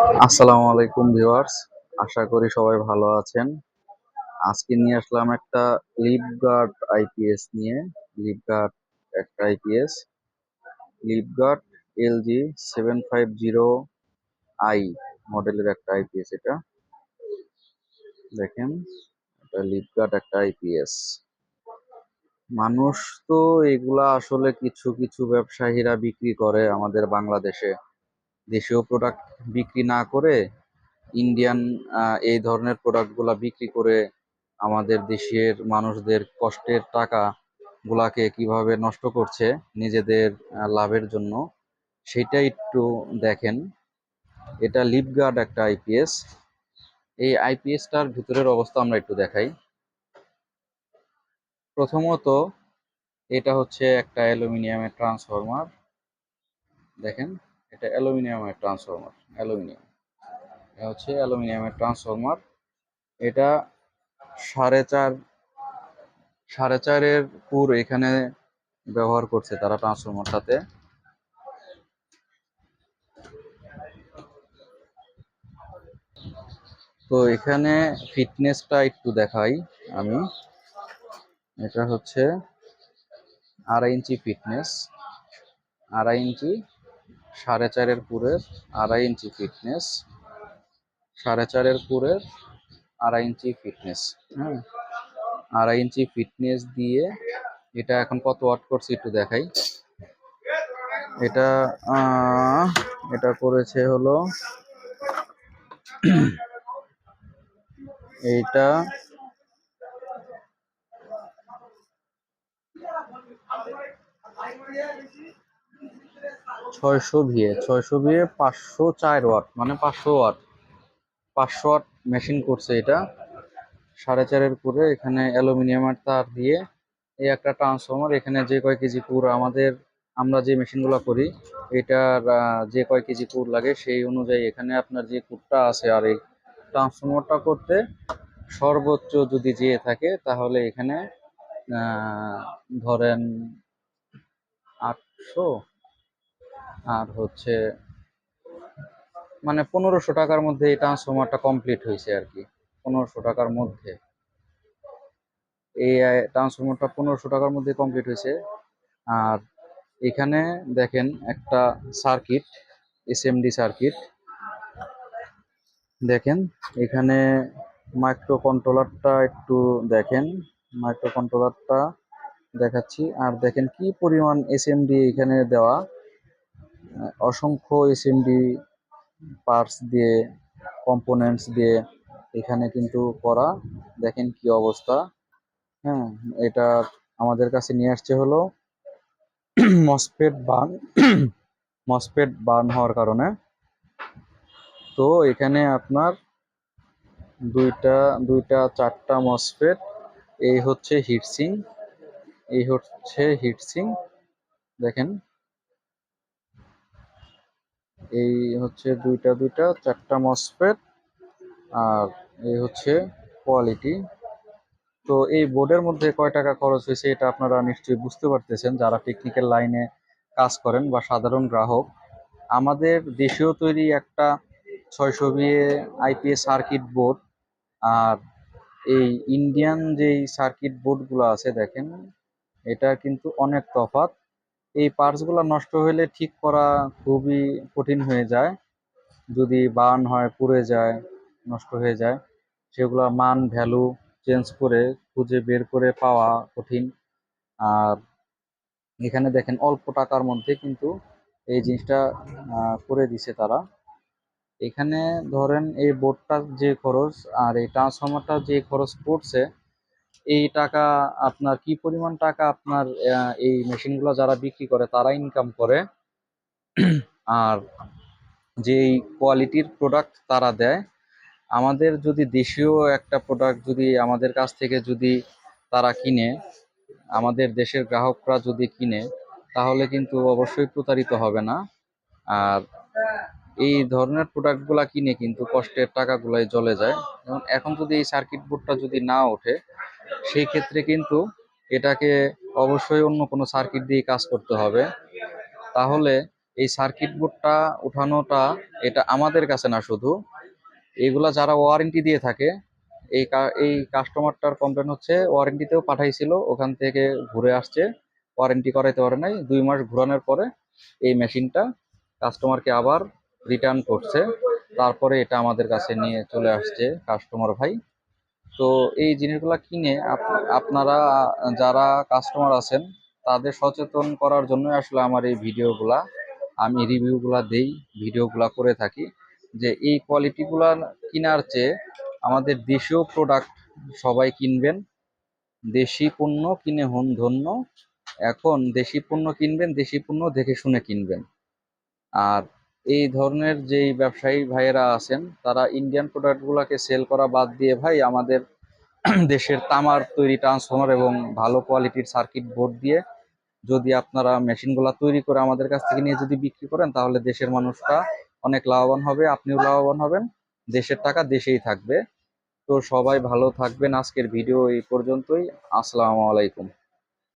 আসসালামু আলাইকুম ভিউয়ার্স, আশা করি সবাই ভালো আছেন। আজকে নিয়ে আসলাম একটা লিপগার্ড আইপিএস নিয়ে লিপগার্ড একটা IPS Livguard LG seven five zero I মডেলের একটা আইপিএস এটা। দেখেন, এটা লিপগার্ড একটা আইপিএস মানুষ তো এগুলা আসলে কিছু কিছু ব্যবসায়ীরা বিক্রি করে আমাদের বাংলাদেশে। দেশীয় প্রোডাক্ট বিক্রি না করে ইন্ডিয়ান এই ধরনের প্রোডাক্টগুলা বিক্রি করে আমাদের দেশের মানুষদের কষ্টের টাকা গুলাকে কীভাবে নষ্ট করছে নিজেদের লাভের জন্য সেটা একটু দেখেন। এটা লিপগার্ড একটা আইপিএস এই আইপিএসটার ভিতরের অবস্থা আমরা একটু দেখাই। প্রথমত এটা হচ্ছে একটা অ্যালুমিনিয়ামের ট্রান্সফরমার দেখেন। এটা অ্যালুমিনিয়ামের ট্রান্সফরমার, অ্যালুমিনিয়াম। এটা হচ্ছে অ্যালুমিনিয়ামের ট্রান্সফরমার। এটা সাড়ে চার, সাড়ে চারের পুর এখানে ব্যবহার করছে তারা ট্রান্সফরমারটাতে। তো এখানে ফিটনেসটা একটু দেখাই আমি। এটা হচ্ছে আড়াই ইঞ্চি ফিটনেস, আড়াই ইঞ্চি সাড়ে চারের পুরের আড়াই ইঞ্চি ফিটনেস। সাড়ে চারের পুরের আড়াই ইঞ্চি ফিটনেস হ্যাঁ? আড়াই ইঞ্চি ফিটনেস দিয়ে এটা এখন কত ওয়াট করছি একটু দেখাই। এটা এটা করেছে হলো, এইটা ছয়শো ভিএ ছয়শো ভিএ পাঁচশো চার ওয়াট মানে পাঁচশো ওয়াট। পাঁচশো ওয়াট মেশিন করছে এটা। সাড়ে চারের পুরে এখানে অ্যালুমিনিয়ামের তার দিয়ে এই একটা ট্রান্সফর্মার এখানে যে কয় কেজি পুর আমাদের, আমরা যে মেশিনগুলো করি, এটার যে কয় কেজি পুর লাগে সেই অনুযায়ী এখানে আপনার যে পুরটা আছে আর এই ট্রান্সফর্মারটা করতে সর্বোচ্চ যদি যেয়ে থাকে তাহলে এখানে ধরেন আটশো আর হচ্ছে মানে পনেরোশো টাকার মধ্যে এই ট্রান্সফরমারটা কমপ্লিট হয়েছে আর কি। পনেরোশো টাকার মধ্যে। এই ট্রান্সফরমারটা পনেরোশো টাকার মধ্যে কমপ্লিট হয়েছে। আর এখানে দেখেন একটা সার্কিট এসএমডি সার্কিট দেখেন, এখানে মাইক্রো কন্ট্রোলারটা একটু দেখেন। মাইক্রো কন্ট্রোলারটা দেখাচ্ছি। আর দেখেন কি পরিমাণ এসএমডি এখানে দেওয়া। অসংখ্য এসএমডি পার্টস দিয়ে কম্পোনেন্টস দিয়ে এখানে কিন্তু করা। দেখেন কি অবস্থা। হ্যাঁ এটা আমাদের কাছে নিয়ে আসছে হলো মসফেট বার্ন মসফেট বার্ন হওয়ার কারণে। তো এখানে আপনার দুইটা দুইটা, চারটা মসফেট এই হচ্ছে হিটসিং এই হচ্ছে হিটসিং দেখেন এই হচ্ছে দুইটা দুইটা, চারটা মসফেট আর এই হচ্ছে কোয়ালিটি তো এই বোর্ডের মধ্যে কয় টাকা খরচ হয়েছে এটা আপনারা নিশ্চয়ই বুঝতে পারতেছেন, যারা টেকনিক্যাল লাইনে কাজ করেন বা সাধারণ গ্রাহক। আমাদের দেশেও তৈরি একটা ছয়শো বিয়ে আইপিএস সার্কিট বোর্ড আর এই ইন্ডিয়ান যেই সার্কিট বোর্ডগুলো আছে দেখেন, এটা কিন্তু অনেক তফাৎ। এই পার্টসগুলো নষ্ট হলে ঠিক করা খুবই কঠিন হয়ে যায়। যদি বার্ন হয়, পুড়ে যায়, নষ্ট হয়ে যায়, সেগুলো মান ভ্যালু চেঞ্জ করে খুঁজে বের করে পাওয়া কঠিন। আর এখানে দেখেন অল্প টাকার মধ্যে কিন্তু এই জিনিসটা করে দিছে তারা। এখানে ধরেন এই বোর্ডটার যে খরচ আর এই ট্রান্সফরমারটার যে খরচ পড়ছে এই টাকা আপনার, কি পরিমাণ টাকা আপনার এই মেশিনগুলো যারা বিক্রি করে তারা ইনকাম করে। আর যেই কোয়ালিটির প্রোডাক্ট তারা দেয়, আমাদের যদি দেশীয় একটা প্রোডাক্ট যদি আমাদের কাছ থেকে যদি তারা কিনে, আমাদের দেশের গ্রাহকরা যদি কিনে, তাহলে কিন্তু অবশ্যই প্রতারিত হবে না। আর এই ধরনের প্রোডাক্টগুলা কিনে কিন্তু কষ্টের টাকাগুলাই চলে যায়। এখন যদি এই সার্কিট বোর্ডটা যদি না ওঠে সেই ক্ষেত্রে কিন্তু এটাকে অবশ্যই অন্য কোনো সার্কিট দিয়ে কাজ করতে হবে। তাহলে এই সার্কিট বোর্ডটা উঠানোটা এটা আমাদের কাছে না শুধু। এইগুলা যারা ওয়ারেন্টি দিয়ে থাকে, এই এই কাস্টমারটার কমপ্লেন হচ্ছে ওয়ারেন্টিতেও পাঠাইছিল, ওখান থেকে ঘুরে আসছে ওয়ারেন্টি করাইতে পারে নাই। দুই মাস ঘুরানোর পরে এই মেশিনটা কাস্টমারকে আবার রিটার্ন করছে। তারপরে এটা আমাদের কাছে নিয়ে চলে আসছে কাস্টমার ভাই। তো এই জিনিসগুলো কিনে আপনারা যারা কাস্টমার আছেন, তাদের সচেতন করার জন্য আসলে আমার এই ভিডিওগুলা। আমি রিভিউগুলা দেই, ভিডিওগুলা করে থাকি যে এই কোয়ালিটিগুলা কেনার চেয়ে আমাদের দেশীয় প্রোডাক্ট সবাই কিনবেন। দেশি পণ্য কিনে হন ধন্য। এখন দেশি পণ্য কিনবেন, দেশি পণ্য দেখে শুনে কিনবেন। আর এই ধরনের যেই ব্যবসায়ী ভাইয়েরা আছেন, তারা ইন্ডিয়ান প্রোডাক্টগুলোকে সেল করা বাদ দিয়ে ভাই আমাদের দেশের তামার তৈরি ট্রান্সফর্মার এবং ভালো কোয়ালিটির সার্কিট বোর্ড দিয়ে যদি আপনারা মেশিনগুলো তৈরি করে আমাদের কাছ থেকে নিয়ে যদি বিক্রি করেন, তাহলে দেশের মানুষটা অনেক লাভবান হবে, আপনিও লাভবান হবেন। দেশের টাকা দেশেই থাকবে। তো সবাই ভালো থাকবেন। আজকের ভিডিও এই পর্যন্তই। আসসালামু আলাইকুম।